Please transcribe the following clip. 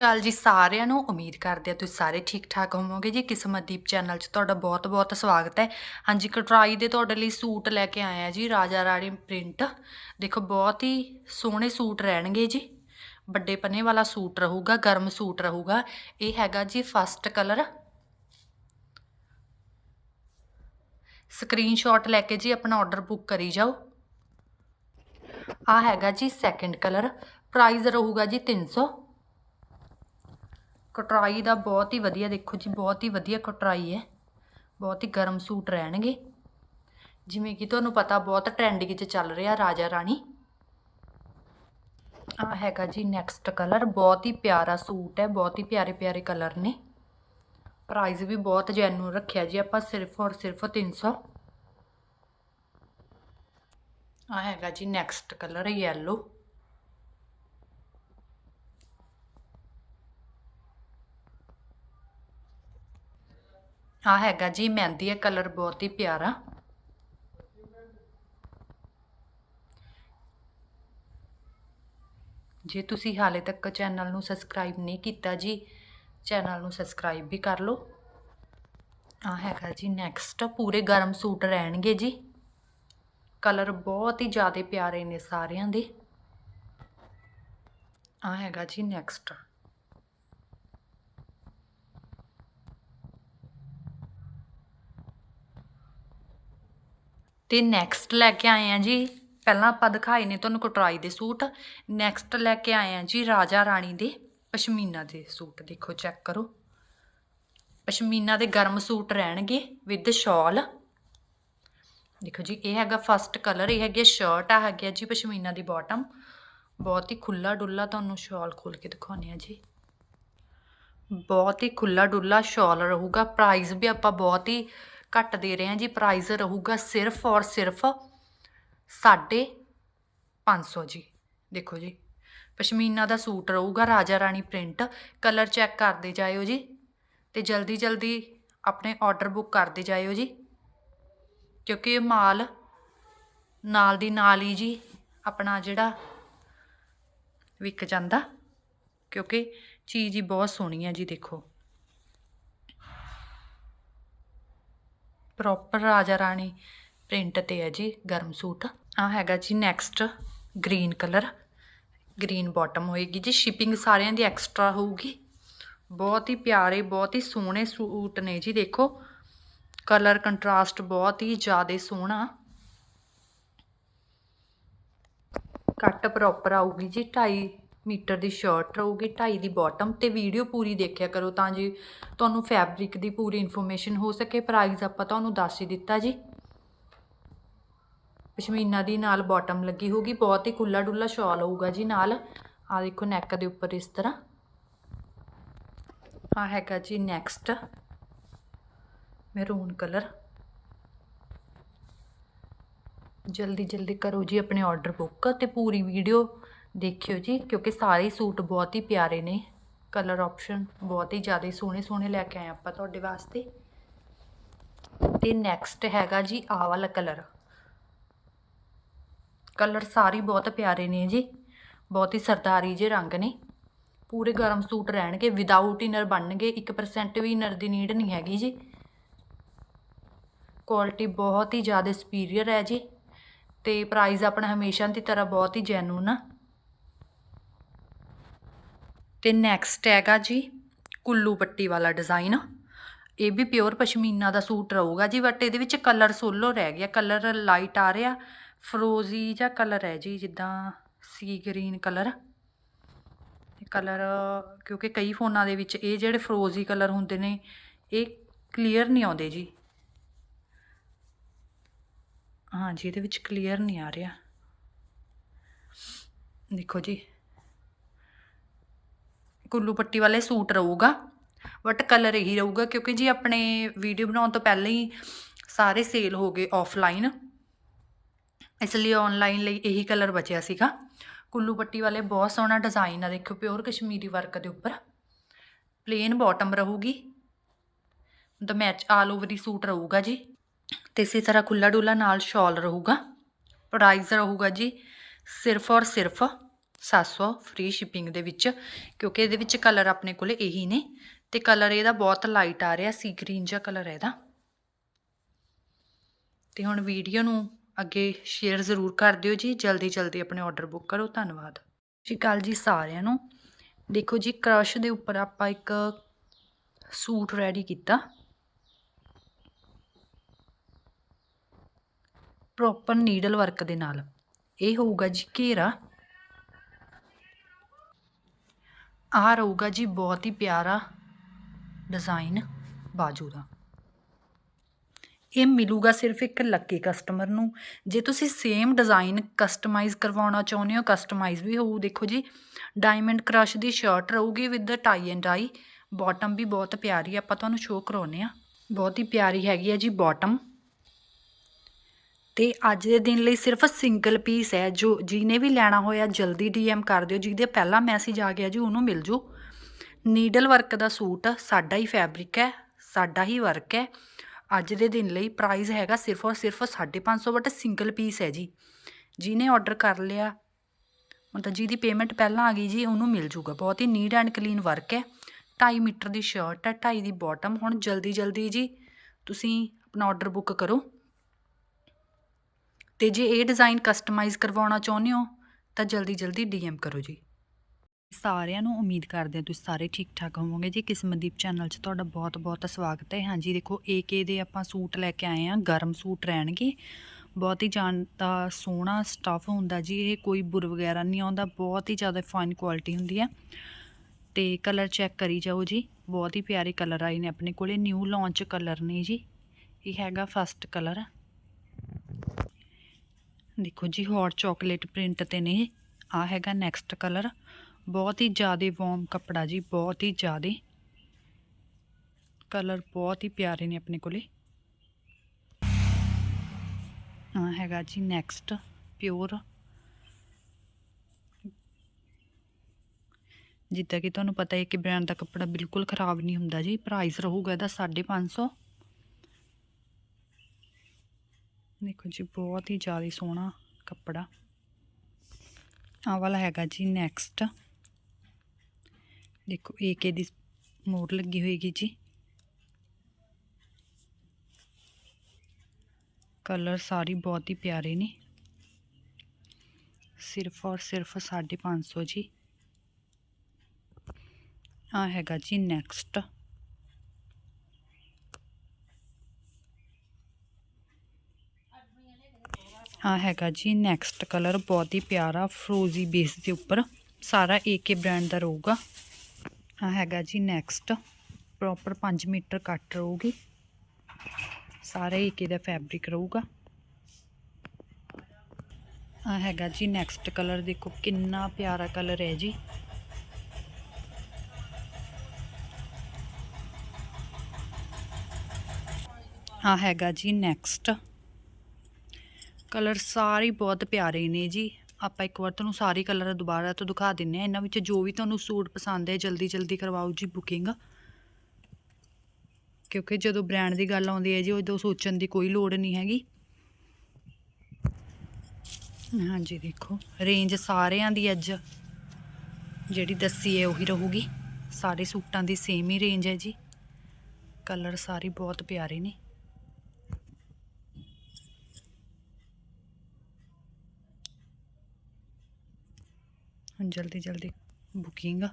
ਕਾਲ ਜੀ, ਸਾਰਿਆਂ ਨੂੰ ਉਮੀਦ ਕਰਦੇ ਆ ਤੁਸੀਂ ਸਾਰੇ ਠੀਕ ਠਾਕ ਹੋਵੋਗੇ ਜੀ। ਕਿਸਮਤ ਦੀਪ ਚੈਨਲ 'ਚ ਤੁਹਾਡਾ ਬਹੁਤ ਬਹੁਤ ਸਵਾਗਤ ਹੈ। ਹਾਂਜੀ, ਕਟਰਾਈ ਦੇ ਤੁਹਾਡੇ ਲਈ ਸੂਟ ਲੈ ਕੇ ਆਏ ਆ ਜੀ, ਰਾਜਾ ਰਾਣੀ ਪ੍ਰਿੰਟ। ਦੇਖੋ, ਬਹੁਤ ਹੀ ਸੋਹਣੇ ਸੂਟ ਰਹਿਣਗੇ ਜੀ। ਵੱਡੇ ਪੰਨੇ ਵਾਲਾ ਸੂਟ ਰਹੂਗਾ, ਗਰਮ ਸੂਟ ਰਹੂਗਾ। ਇਹ ਹੈਗਾ ਜੀ ਫਸਟ ਕਲਰ। ਸਕਰੀਨਸ਼ਾਟ ਲੈ ਕੇ ਜੀ ਆਪਣਾ ਆਰਡਰ ਬੁੱਕ ਕਰੀ ਜਾਓ। ਆ ਹੈਗਾ ਜੀ ਸੈਕੰਡ ਕਲਰ। ਪ੍ਰਾਈਸ ਰਹੂਗਾ ਜੀ 300 ਕਟਰਾਈ ਦਾ ਬਹੁਤ ਹੀ ਵਧੀਆ, ਦੇਖੋ ਜੀ, ਬਹੁਤ ਹੀ ਵਧੀਆ ਕਟਰਾਈ ਹੈ। ਬਹੁਤ ਹੀ ਗਰਮ ਸੂਟ ਰਹਿਣਗੇ। ਜਿਵੇਂ ਕਿ ਤੁਹਾਨੂੰ ਪਤਾ ਬਹੁਤ ਟ੍ਰੈਂਡਿੰਗ 'ਚ ਚੱਲ ਰਿਹਾ ਰਾਜਾ ਰਾਣੀ। ਆ ਹੈਗਾ ਜੀ ਨੈਕਸਟ ਕਲਰ ਬਹੁਤ ਹੀ ਪਿਆਰਾ ਸੂਟ ਹੈ, ਬਹੁਤ ਹੀ ਪਿਆਰੇ ਪਿਆਰੇ ਕਲਰ ਨੇ। ਪ੍ਰਾਈਸ ਵੀ ਬਹੁਤ ਜੈਨੂਨ ਰੱਖਿਆ ਜੀ ਆਪਾਂ ਸਿਰਫ ਔਰ ਸਿਰਫ 300 ਆ ਹੈਗਾ ਜੀ ਨੈਕਸਟ ਕਲਰ ਯੈਲੋ ਆ ਹੈਗਾ ਜੀ, ਮਹਿੰਦੀ ਹੈ ਕਲਰ ਬਹੁਤ ਹੀ ਪਿਆਰਾ। ਜੇ ਤੁਸੀਂ ਹਾਲੇ ਤੱਕ ਚੈਨਲ ਨੂੰ ਸਬਸਕ੍ਰਾਈਬ ਨਹੀਂ ਕੀਤਾ ਜੀ ਚੈਨਲ ਨੂੰ ਸਬਸਕ੍ਰਾਈਬ ਵੀ ਕਰ ਲਓ। ਆ ਹੈਗਾ ਜੀ ਨੈਕਸਟ ਪੂਰੇ ਗਰਮ ਸੂਟ ਰਹਿਣਗੇ ਜੀ। ਕਲਰ ਬਹੁਤ ਹੀ ਜ਼ਿਆਦਾ ਪਿਆਰੇ ਨੇ ਸਾਰਿਆਂ ਦੇ। ਆ ਹੈਗਾ ਜੀ ਨੈਕਸਟ ਤੇ ਨੈਕਸਟ ਲੈ ਕੇ ਆਏ ਆ ਜੀ। ਪਹਿਲਾਂ ਆਪਾਂ ਦਿਖਾਏ ਨੇ ਤੁਹਾਨੂੰ ਕਟਰਾਈ ਦੇ ਸੂਟ। ਨੈਕਸਟ ਲੈ ਕੇ ਆਏ ਆ ਜੀ ਰਾਜਾ ਰਾਣੀ ਦੇ ਪਸ਼ਮੀਨਾ ਦੇ ਸੂਟ। ਦੇਖੋ ਚੈੱਕ ਕਰੋ। ਪਸ਼ਮੀਨਾ ਦੇ ਗਰਮ ਸੂਟ ਰਹਿਣਗੇ ਵਿਦ ਸ਼ਾਲ ਦੇਖੋ ਜੀ, ਇਹ ਹੈਗਾ ਫਸਟ ਕਲਰ ਇਹ ਹੈਗੀ ਸ਼ਰਟ ਆ ਹੈਗੀ ਜੀ ਪਸ਼ਮੀਨਾ ਦੀ ਬਾਟਮ ਬਹੁਤ ਹੀ ਖੁੱਲਾ ਡੁੱਲਾ ਤੁਹਾਨੂੰ ਸ਼ਾਲ ਖੋਲ ਕੇ ਦਿਖਾਉਂਦੇ ਆ ਜੀ। ਬਹੁਤ ਹੀ ਖੁੱਲਾ ਡੁੱਲਾ ਸ਼ਾਲ ਰਹੂਗਾ। ਪ੍ਰਾਈਸ ਵੀ ਆਪਾਂ ਬਹੁਤ ਹੀ ਘੱਟ ਦੇ ਰਹੇ ਹਾਂ ਜੀ ਪ੍ਰਾਈਸ ਰਹੂਗਾ ਸਿਰਫ ਔਰ ਸਿਰਫ ਸਾਢੇ 500 ਜੀ। ਦੇਖੋ ਜੀ, ਪਸ਼ਮੀਨਾ ਦਾ ਸੂਟ ਰਹੂਗਾ, ਰਾਜਾ ਰਾਣੀ ਪ੍ਰਿੰਟ ਕਲਰ ਚੈੱਕ ਕਰਦੇ ਜਾਇਓ ਜੀ ਤੇ ਜਲਦੀ ਜਲਦੀ ਆਪਣੇ ਆਰਡਰ ਬੁੱਕ ਕਰਦੇ ਜਾਇਓ ਜੀ, ਕਿਉਂਕਿ ਇਹ ਮਾਲ ਨਾਲ ਦੀ ਨਾਲ ਹੀ ਜੀ ਆਪਣਾ ਜਿਹੜਾ ਵਿਕ ਜਾਂਦਾ, ਕਿਉਂਕਿ ਚੀਜ਼ ਹੀ ਬਹੁਤ ਸੋਹਣੀ ਹੈ ਜੀ, ਦੇਖੋ। ਪ੍ਰੋਪਰ ਰਾਜਾ ਰਾਣੀ ਪ੍ਰਿੰਟ ਤੇ ਹੈ ਜੀ, ਗਰਮ ਸੂਟ। ਆ ਹੈਗਾ ਜੀ next green colour green bottom ਹੋਏਗੀ ਜੀ। ਸ਼ਿਪਿੰਗ ਸਾਰਿਆਂ ਦੀ ਐਕਸਟਰਾ ਹੋਊਗੀ। ਬਹੁਤ ਹੀ ਪਿਆਰੇ, ਬਹੁਤ ਹੀ ਸੋਹਣੇ ਸੂਟ ਨੇ ਜੀ, ਦੇਖੋ। ਕਲਰ ਕੰਟਰਾਸਟ ਬਹੁਤ ਹੀ ਜ਼ਿਆਦਾ ਸੋਹਣਾ। ਕੱਟ ਪ੍ਰੋਪਰ ਆਊਗੀ ਜੀ 2.5 ਮੀਟਰ ਦੀ ਸ਼ਰਟ ਰਹੂਗੀ 2.5 ਦੀ ਬਾਟਮ ਤੇ ਵੀਡੀਓ ਪੂਰੀ ਦੇਖਿਆ ਕਰੋ ਤਾਂ ਜੀ ਤੁਹਾਨੂੰ ਫੈਬਰਿਕ ਦੀ ਪੂਰੀ ਇਨਫੋਰਮੇਸ਼ਨ ਹੋ ਸਕੇ ਪ੍ਰਾਈਸ ਆਪਾਂ ਤੁਹਾਨੂੰ ਦੱਸ ਹੀ ਦਿੱਤਾ ਜੀ। ਪਸ਼ਮੀਨਾ ਦੀ ਨਾਲ ਬਾਟਮ ਲੱਗੀ ਹੋਗੀ ਬਹੁਤ ਹੀ ਖੁੱਲਾ ਡੁੱਲਾ ਸ਼ਾਲ ਹੋਊਗਾ ਜੀ ਨਾਲ। ਆ ਦੇਖੋ ਨੈਕ ਦੇ ਉੱਪਰ ਇਸ ਤਰ੍ਹਾਂ। ਆ ਹੈਗਾ ਜੀ ਨੈਕਸਟ ਮੈਰੂਨ ਕਲਰ ਜਲਦੀ ਜਲਦੀ ਕਰੋ ਜੀ ਆਪਣੇ ਆਰਡਰ ਬੁੱਕ ਤੇ ਪੂਰੀ ਵੀਡੀਓ ਦੇਖਿਓ ਜੀ, ਕਿਉਂਕਿ ਸਾਰੇ ਸੂਟ ਬਹੁਤ ਹੀ ਪਿਆਰੇ ਨੇ। ਕਲਰ ਆਪਸ਼ਨ ਬਹੁਤ ਹੀ ਜ਼ਿਆਦਾ ਸੋਹਣੇ ਸੋਹਣੇ ਲੈ ਕੇ ਆਏ ਆਪਾਂ ਤੁਹਾਡੇ ਵਾਸਤੇ। ਤੇ ਨੈਕਸਟ ਹੈਗਾ ਜੀ ਆਹ ਵਾਲਾ ਕਲਰ ਕਲਰ ਸਾਰੇ ਬਹੁਤ ਪਿਆਰੇ ਨੇ ਜੀ। ਬਹੁਤ ਹੀ ਸਰਦਾਰੀ ਜੇ ਰੰਗ ਨੇ। ਪੂਰੇ ਗਰਮ ਸੂਟ ਰਹਿਣਗੇ ਵਿਦਆਊਟ ਇਨਰ ਬਣਨਗੇ 1% ਵੀ ਇਨਰ ਦੀ ਨੀਡ ਨਹੀਂ ਹੈਗੀ ਜੀ। ਕੁਆਲਿਟੀ ਬਹੁਤ ਹੀ ਜ਼ਿਆਦਾ ਸੁਪੀਰੀਅਰ ਹੈ ਜੀ। ਤੇ ਪ੍ਰਾਈਸ ਆਪਣਾ ਹਮੇਸ਼ਾ ਦੀ ਤਰ੍ਹਾਂ ਬਹੁਤ ਹੀ ਜੈਨੂਨ ਆ। ਤੇ ਨੈਕਸਟ ਹੈਗਾ ਜੀ ਕੁੱਲੂ ਪੱਟੀ ਵਾਲਾ ਡਿਜ਼ਾਈਨ ਇਹ ਵੀ ਪਿਓਰ ਪਸ਼ਮੀਨਾ ਦਾ ਸੂਟ ਰਹੂਗਾ ਜੀ ਬਟ ਇਹਦੇ ਵਿੱਚ ਕਲਰ ਸੋਲੋ ਰਹਿ ਗਿਆ ਕਲਰ ਲਾਈਟ ਆ ਰਿਹਾ ਫਰੋਜ਼ੀ ਜਾਂ ਕਲਰ ਹੈ ਜੀ, ਜਿੱਦਾਂ ਸੀ ਗ੍ਰੀਨ ਕਲਰ ਕਲਰ ਕਿਉਂਕਿ ਕਈ ਫੋਨਾਂ ਦੇ ਵਿੱਚ ਇਹ ਜਿਹੜੇ ਫਰੋਜ਼ੀ ਕਲਰ ਹੁੰਦੇ ਨੇ, ਇਹ ਕਲੀਅਰ ਨਹੀਂ ਆਉਂਦੇ ਜੀ। ਹਾਂਜੀ ਇਹਦੇ ਵਿੱਚ ਕਲੀਅਰ ਨਹੀਂ ਆ ਰਿਹਾ। ਦੇਖੋ ਜੀ ਕੁੱਲੂ ਪੱਟੀ ਵਾਲੇ ਸੂਟ ਰਹੂਗਾ ਬਟ ਕਲਰ ਇਹੀ ਰਹੂਗਾ ਕਿਉਂਕਿ ਜੀ ਆਪਣੇ ਵੀਡੀਓ ਬਣਾਉਣ ਤੋਂ ਪਹਿਲਾਂ ਹੀ ਸਾਰੇ ਸੇਲ ਹੋ ਗਏ ਆਫਲਾਈਨ ਇਸ ਲਈ ਆਨਲਾਈਨ ਲਈ ਇਹੀ ਕਲਰ ਬਚਿਆ ਸੀਗਾ। ਕੁੱਲੂ ਪੱਟੀ ਵਾਲੇ ਬਹੁਤ ਸੋਹਣਾ ਡਿਜ਼ਾਈਨ ਆ ਦੇਖੋ ਪਿਓਰ ਕਸ਼ਮੀਰੀ ਵਰਕ ਦੇ ਉੱਪਰ। ਪਲੇਨ ਬਾਟਮ ਰਹੂਗੀ। ਦ ਮੈਚ ਆਲ ਓਵਰ ਦੀ ਸੂਟ ਰਹੂਗਾ ਜੀ। ਤੇ ਇਸੇ ਤਰ੍ਹਾਂ ਖੁੱਲਾ ਡੁੱਲਾ ਨਾਲ ਸ਼ਾਲ ਰਹੂਗਾ। ਪ੍ਰਾਈਸ ਰਹੂਗਾ ਜੀ ਸਿਰਫ ਔਰ ਸਿਰਫ 700 ਫ੍ਰੀ ਸ਼ਿਪਿੰਗ ਦੇ ਵਿੱਚ, ਕਿਉਂਕਿ ਇਹਦੇ ਵਿੱਚ ਕਲਰ ਆਪਣੇ ਕੋਲ ਇਹੀ ਨੇ ਤੇ ਕਲਰ ਇਹਦਾ ਬਹੁਤ ਲਾਈਟ ਆ ਰਿਹਾ ਸੀ ਗ੍ਰੀਨ ਜਿਹਾ ਕਲਰ ਹੈ ਇਹਦਾ। ਤੇ ਹੁਣ ਵੀਡੀਓ ਨੂੰ ਅੱਗੇ ਸ਼ੇਅਰ ਜ਼ਰੂਰ ਕਰ ਦਿਓ ਜੀ, ਜਲਦੀ ਜਲਦੀ ਆਪਣੇ ਆਰਡਰ ਬੁੱਕ ਕਰੋ, ਧੰਨਵਾਦ। ਸ਼੍ਰੀ ਅਕਾਲ ਜੀ ਸਾਰਿਆਂ ਨੂੰ। ਦੇਖੋ ਜੀ ਕ੍ਰਸ਼ ਦੇ ਉੱਪਰ ਆਪਾਂ ਇੱਕ ਸੂਟ ਰੈਡੀ ਕੀਤਾ। ਪ੍ਰੋਪਰ ਨੀਡਲ ਵਰਕ ਦੇ ਨਾਲ। ਇਹ ਹੋਊਗਾ ਜੀ ਘੇਰਾ। ਆਹ ਰਹੂਗਾ ਜੀ ਬਹੁਤ ਹੀ ਪਿਆਰਾ ਡਿਜ਼ਾਈਨ ਬਾਜੂ ਦਾ ਇਹ ਮਿਲੂਗਾ ਸਿਰਫ ਇੱਕ ਲੱਕੀ ਕਸਟਮਰ ਨੂੰ। ਜੇ ਤੁਸੀਂ ਸੇਮ ਡਿਜ਼ਾਈਨ ਕਸਟਮਾਈਜ਼ ਕਰਵਾਉਣਾ ਚਾਹੁੰਦੇ ਹੋ ਕਸਟਮਾਈਜ਼ ਵੀ ਹੋਊ। ਦੇਖੋ ਜੀ ਡਾਇਮੰਡ ਕ੍ਰਸ਼ ਦੀ ਸ਼ਰਟ ਰਹੂਗੀ with tie and dye bottom ਵੀ ਬਹੁਤ ਪਿਆਰੀ ਆਪਾਂ ਤੁਹਾਨੂੰ ਸ਼ੋਅ ਕਰਾਉਨੇ ਆ ਬਹੁਤ ਹੀ ਪਿਆਰੀ ਹੈਗੀ ਹੈ ਜੀ ਬਾਟਮ ਤੇ ਅੱਜ ਦੇ ਦਿਨ ਲਈ ਸਿਰਫ ਸਿੰਗਲ ਪੀਸ ਹੈ, ਜੋ ਜਿਹਨੇ ਵੀ ਲੈਣਾ ਹੋਇਆ ਜਲਦੀ ਡੀਐਮ ਕਰ ਦਿਓ, ਜਿਹਦੇ ਪਹਿਲਾ ਮੈਸੇਜ ਆ ਗਿਆ ਜੀ, ਉਹਨੂੰ ਮਿਲ ਜੂ। ਨੀਡਲ ਵਰਕ ਦਾ ਸੂਟ ਸਾਡਾ ਹੀ ਫੈਬਰਿਕ ਹੈ, ਸਾਡਾ ਹੀ ਵਰਕ ਹੈ। ਅੱਜ ਦੇ ਦਿਨ ਲਈ ਪ੍ਰਾਈਸ ਹੈਗਾ ਸਿਰਫ ਔਰ ਸਿਰਫ 550 ਬਟ ਸਿੰਗਲ ਪੀਸ ਹੈ ਜੀ। ਜਿਹਨੇ ਆਰਡਰ ਕਰ ਲਿਆ ਮਤਲਬ ਜਿਹਦੀ ਪੇਮੈਂਟ ਪਹਿਲਾਂ ਆ ਗਈ ਜੀ, ਉਹਨੂੰ ਮਿਲ ਜੂਗਾ। ਬਹੁਤ ਹੀ ਨੀਟ ਐਂਡ ਕਲੀਨ ਵਰਕ ਹੈ। 2.5 ਮੀਟਰ ਦੀ ਸ਼ਰਟ ਹੈ 2.5 ਦੀ ਬਾਟਮ ਹੁਣ ਜਲਦੀ ਜਲਦੀ ਜੀ ਤੁਸੀਂ ਆਪਣਾ ਆਰਡਰ ਬੁੱਕ ਕਰੋ। ਤੇ ਜੇ ਇਹ ਡਿਜ਼ਾਈਨ ਕਸਟਮਾਈਜ਼ ਕਰਵਾਉਣਾ ਚਾਹੁੰਦੇ ਹੋ, ਤਾਂ ਜਲਦੀ ਜਲਦੀ ਡੀਐਮ ਕਰੋ ਜੀ। ਸਾਰਿਆਂ ਨੂੰ ਉਮੀਦ ਕਰਦੇ ਹਾਂ ਤੁਸੀਂ ਸਾਰੇ ਠੀਕ ਠਾਕ ਹੋਵੋਗੇ। ਜੀ, ਕਿਸਮਦੀਪ ਚੈਨਲ 'ਚ ਤੁਹਾਡਾ ਬਹੁਤ ਬਹੁਤ ਸਵਾਗਤ ਹੈ। ਹਾਂਜੀ, ਦੇਖੋ ਏਕੇ ਦੇ ਆਪਾਂ ਸੂਟ ਲੈ ਕੇ ਆਏ ਆ ਗਰਮ ਸੂਟ ਰਹਿਣਗੇ। ਬਹੁਤ ਹੀ ਜਾਣਦਾ ਸੋਹਣਾ ਸਟਫ ਹੁੰਦਾ ਜੀ, ਇਹ ਕੋਈ ਬੁਰ ਵਗੈਰਾ ਨਹੀਂ ਆਉਂਦਾ, ਬਹੁਤ ਹੀ ਜ਼ਿਆਦਾ ਫਾਈਨ ਕੁਆਲਿਟੀ ਹੁੰਦੀ ਹੈ। ਤੇ ਕਲਰ ਚੈੱਕ ਕਰੀ ਜਾਓ ਜੀ, ਬਹੁਤ ਹੀ ਪਿਆਰੇ ਕਲਰ ਆਏ ਨੇ ਆਪਣੇ ਕੋਲੇ ਨਿਊ ਲਾਂਚ ਕਲਰ ਨੇ ਜੀ। ਇਹ ਹੈਗਾ ਫਸਟ ਕਲਰ ਦੇਖੋ ਜੀ ਹੌਟ ਚਾਕਲੇਟ ਪ੍ਰਿੰਟ ਤੇ ਨੇ। ਆ ਹੈਗਾ ਨੈਕਸਟ ਕਲਰ ਬਹੁਤ ਹੀ ਜ਼ਿਆਦਾ ਵਾਰਮ ਕੱਪੜਾ ਜੀ, ਬਹੁਤ ਹੀ ਜ਼ਿਆਦਾ। ਕਲਰ ਬਹੁਤ ਹੀ ਪਿਆਰੇ ਨੇ ਆਪਣੇ ਕੋਲੇ। ਆ ਹੈਗਾ ਜੀ ਨੈਕਸਟ ਪਿਓਰ ਜਿੱਦਾਂ ਕਿ ਤੁਹਾਨੂੰ ਪਤਾ ਹੈ ਕਿ ਬ੍ਰਾਂਡ ਦਾ ਕੱਪੜਾ ਬਿਲਕੁਲ ਖਰਾਬ ਨਹੀਂ ਹੁੰਦਾ ਜੀ। ਪ੍ਰਾਈਸ ਰਹੂਗਾ ਇਹਦਾ 550 ਦੇਖੋ ਜੀ, ਬਹੁਤ ਹੀ ਜ਼ਿਆਦਾ ਸੋਹਣਾ ਕੱਪੜਾ। ਆਹ ਵਾਲਾ ਹੈਗਾ ਜੀ ਨੈਕਸਟ ਦੇਖੋ ਏਕੇ ਦੀ ਮੋਰ ਲੱਗੀ ਹੋਏਗੀ ਜੀ। ਕਲਰ ਸਾਰੀ ਬਹੁਤ ਹੀ ਪਿਆਰੇ ਨੇ। ਸਿਰਫ ਔਰ ਸਿਰਫ 550 ਜੀ। ਆ ਹੈਗਾ ਜੀ ਨੈਕਸਟ ਆ ਹੈਗਾ ਜੀ ਨੈਕਸਟ ਕਲਰ ਬਹੁਤ ਹੀ ਪਿਆਰਾ ਫਰੋਜ਼ੀ ਬੇਸ ਦੇ ਉੱਪਰ। ਸਾਰਾ ਏਕੇ ਬ੍ਰਾਂਡ ਦਾ ਰਹੂਗਾ। ਆ ਹੈਗਾ ਜੀ ਨੈਕਸਟ ਪ੍ਰੋਪਰ 5 ਮੀਟਰ ਕੱਟ ਰਹੂਗੀ। ਸਾਰਾ ਏਕੇ ਦਾ ਫੈਬਰਿਕ ਰਹੂਗਾ। ਆ ਹੈਗਾ ਜੀ ਨੈਕਸਟ ਕਲਰ ਦੇਖੋ ਕਿੰਨਾ ਪਿਆਰਾ ਕਲਰ ਹੈ ਜੀ। ਆ ਹੈਗਾ ਜੀ ਨੈਕਸਟ ਕਲਰ ਸਾਰੇ ਬਹੁਤ ਪਿਆਰੇ ਨੇ ਜੀ। ਆਪਾਂ ਇੱਕ ਵਾਰ ਤੁਹਾਨੂੰ ਸਾਰੇ ਕਲਰ ਦੁਬਾਰਾ ਤੋਂ ਦਿਖਾ ਦਿੰਨੇ ਆ। ਇਹਨਾਂ ਵਿੱਚ ਜੋ ਵੀ ਤੁਹਾਨੂੰ ਸੂਟ ਪਸੰਦ ਹੈ, ਜਲਦੀ ਜਲਦੀ ਕਰਵਾਓ ਜੀ ਬੁਕਿੰਗ ਕਿਉਂਕਿ ਜਦੋਂ ਬ੍ਰਾਂਡ ਦੀ ਗੱਲ ਆਉਂਦੀ ਹੈ ਜੀ, ਉਦੋਂ ਸੋਚਣ ਦੀ ਕੋਈ ਲੋੜ ਨਹੀਂ ਹੈਗੀ। ਹਾਂਜੀ, ਦੇਖੋ। ਰੇਂਜ ਸਾਰਿਆਂ ਦੀ ਅੱਜ ਜਿਹੜੀ ਦੱਸੀ ਹੈ, ਉਹੀ ਰਹੂਗੀ। ਸਾਰੇ ਸੂਟਾਂ ਦੀ ਸੇਮ ਹੀ ਰੇਂਜ ਹੈ ਜੀ। ਕਲਰ ਸਾਰੇ ਬਹੁਤ ਪਿਆਰੇ ਨੇ। ਹੁਣ ਜਲਦੀ ਜਲਦੀ ਬੁਕਿੰਗ ਆ।